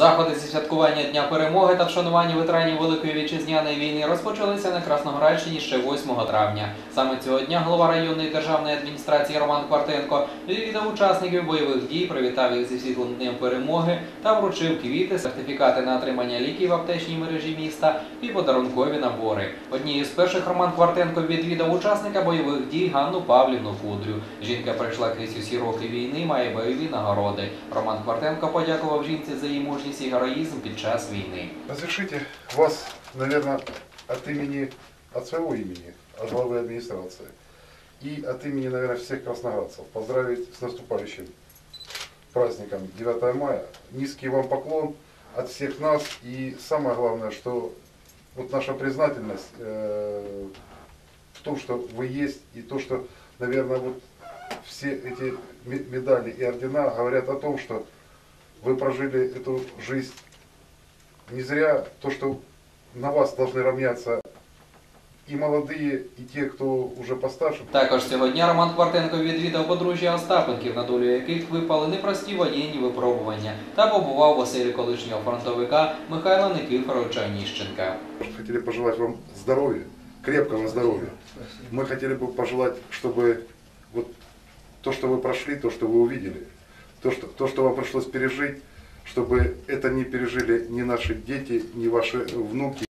Заходи зі святкування Дня перемоги та вшанування ветеранів Великої вітчизняної війни розпочалися на Красноградщині ще 8 травня. Саме цього дня голова районної державної адміністрації Роман Квартенко відвідав учасників бойових дій, привітав їх зі світлим днем перемоги та вручив квіти, сертифікати на отримання ліків в аптечній мережі міста і подарункові набори. Однією з перших Роман Квартенко відвідав учасника бойових дій Ганну Павлівну Кудрю. Жінка пройшла крізь усі роки війни, має бойові нагороди. Роман Квартенко подякував жінці за її мужність і героїзм під час війни. Разрешите вас, наверное, от имени, от своего имени, от главы администрации и от имени, наверное, всех красноградцев поздравить с наступающим праздником 9 мая. Низкий вам поклон от всех нас и самое главное, что вот наша признательность э, в том, что вы есть и то, что, наверное, вот все эти ме- медали и ордена говорят о том, что вы прожили эту жизнь не зря то, что на вас должны равняться и молодые, и те, кто уже постарше. Також цього дня Роман Квартенко відвідав подружжя Остапенків, на долю яких випали непрості воєнні випробування, та побував в оселі колишнього фронтовика Михайла Никифоровича Ніщенка. Хотели пожелать вам здоровья, крепкого здоровья. Мы хотели бы пожелать, чтобы вот то, что вы прошли, то, что вы увидели, то, что, то, что вам пришлось пережить, чтобы это не пережили ни наши дети, ни ваши внуки.